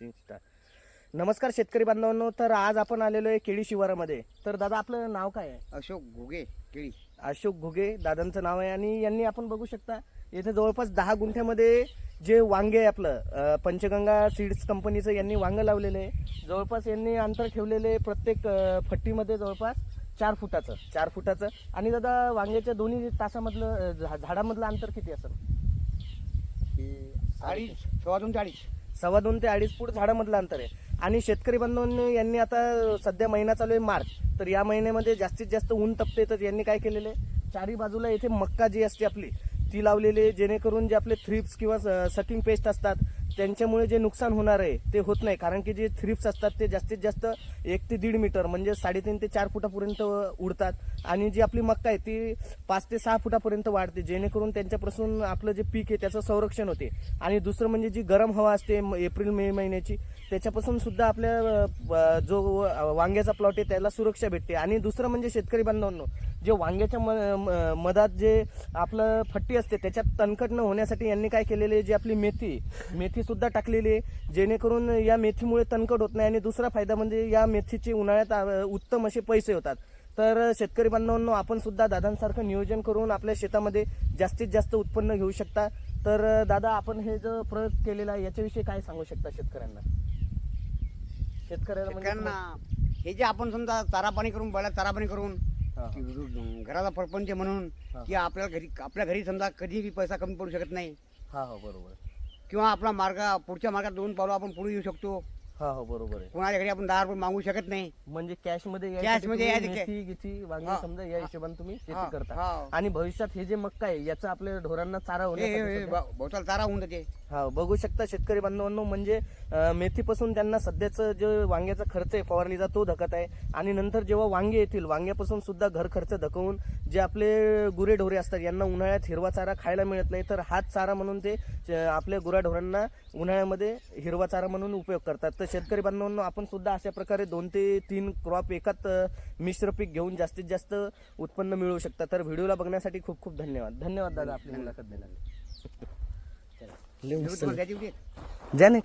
तीन स्टार नमस्कार शेतकरी बांधवांनो तर आज आपण आलेलो आहे केळी शिवारामध्ये. तर दादा आपलं नाव काय आहे? अशोक घुगे केळी. अशोक घुगे दादांचं नाव आहे. आणि यांनी आपण बघू शकता येथे जवळपास दहा गुंठ्यामध्ये जे वांगे आहे आपलं पंचगंगा सीड्स कंपनीचं यांनी वांगं लावलेलं आहे. जवळपास यांनी अंतर ठेवलेलं प्रत्येक फट्टीमध्ये जवळपास चार फुटाचं चार फुटाचं. आणि दादा वांग्याच्या दोन्ही तासामधलं झाडामधलं अंतर किती असेल? अडीच सव्वा दोन ते अडीच सव्वा दोन ते अडीच फूट झाडामधलं अंतर आहे. आणि शेतकरी बांधवांनी यांनी आता सध्या महिना चालू आहे मार्च. तर या महिन्यामध्ये जास्तीत जास्त ऊन तपते तर यांनी काय केलेलं? आहे चारी बाजूला येथे मक्का जी असते आपली ती लावलेली जेणेकरून जे आपले थ्रिप्स किंवा सकिंग पेस्ट असतात त्यांच्यामुळे जे नुकसान होणार आहे ते होत नाही. कारण की जे थ्रिप्स असतात ते जास्तीत जास्त एक ते दीड मीटर म्हणजे साडेतीन ते चार फुटापर्यंत उडतात. आणि जी आपली मक्का आहे ती पाच ते सहा फुटापर्यंत वाढते. जेणेकरून त्यांच्यापासून आपलं जे पीक आहे त्याचं संरक्षण होते. आणि दुसरं म्हणजे जी गरम हवा असते म- एप्रिल मे महिन्याची त्याच्यापासून सुद्धा आपल्या जो वांग्याचा प्लॉट आहे त्याला सुरक्षा भेटते. आणि दुसरं म्हणजे शेतकरी बांधवांनो जे वांग्याच्या म- म- मधात जे आपलं फट्टी असते त्याच्यात तणकट न होण्यासाठी यांनी काय केलेले जी आपली मेथी मेथी सुद्धा टाकलेली आहे जेणेकरून या मेथीमुळे तणकट होत नाही. आणि दुसरा फायदा म्हणजे या मेथीचे उन्हाळ्यात उत्तम असे पैसे होतात. तर शेतकरी बांधवांनो आपण सुद्धा दादांसारखं नियोजन करून आपल्या शेतामध्ये जास्तीत जास्त उत्पन्न घेऊ शकता. तर दादा आपण हे जो प्रयोग केलेला आहे याच्याविषयी काय सांगू शकता शेतकऱ्यांना? शेतकऱ्याला म्हणजे शेतकऱ्यांना हे जे आपण समजा चारा पाणी करून बैला चारा पाणी करून हा, हा. की घराचा परपंच म्हणून हा. की आपल्याला घरी आपल्या घरी समजा कधी बी पैसा कमी पडू शकत नाही हा हो बरोबर किंवा आपला मार्ग पुढच्या मार्गात दोन पावलं आपण पुढे येऊ शकतो हा हो बरोबर आहे. कोणाच्या घरी आपण दहा रुपये मागू शकत नाही. म्हणजे कॅशमध्ये Cash यायसाठी मध्ये तुम्ही यायचं मेथी गिथी वांगी हा, समजा या हिशोबाने तुम्ही हा, शेती करता. हा. आणि भविष्यात हे जे मक्का आहे याचा आपल्या ढोरांना चारा हे- हे- हे होण्यासाठी होऊन जाते. हा बघू शकता शेतकरी बांधवांनो म्हणजे अं, मेथीपासून त्यांना सध्याचं जे वांग्याचा खर्च आहे फवारणीचा तो धकत आहे. आणि नंतर जेव्हा वांगे येतील वांग्यापासून सुद्धा घर खर्च धकवून जे आपले गुरेढोरे असतात यांना उन्हाळ्यात हिरवा चारा खायला मिळत नाही तर हाच चारा म्हणून ते अं, आपल्या गुराढोरांना उन्हाळ्यामध्ये हिरवा चारा म्हणून उपयोग करतात. तर शेतकरी बांधवांनो आपण सुद्धा अशा प्रकारे दोन ते तीन क्रॉप एकात मिश्र पीक घेऊन जास्तीत जास्त उत्पन्न मिळवू शकता. तर व्हिडिओला बघण्यासाठी खूप खूप धन्यवाद. धन्यवाद दादा आपली मुलाखत दिल्याने तुम्हाला द्यायची होती जाने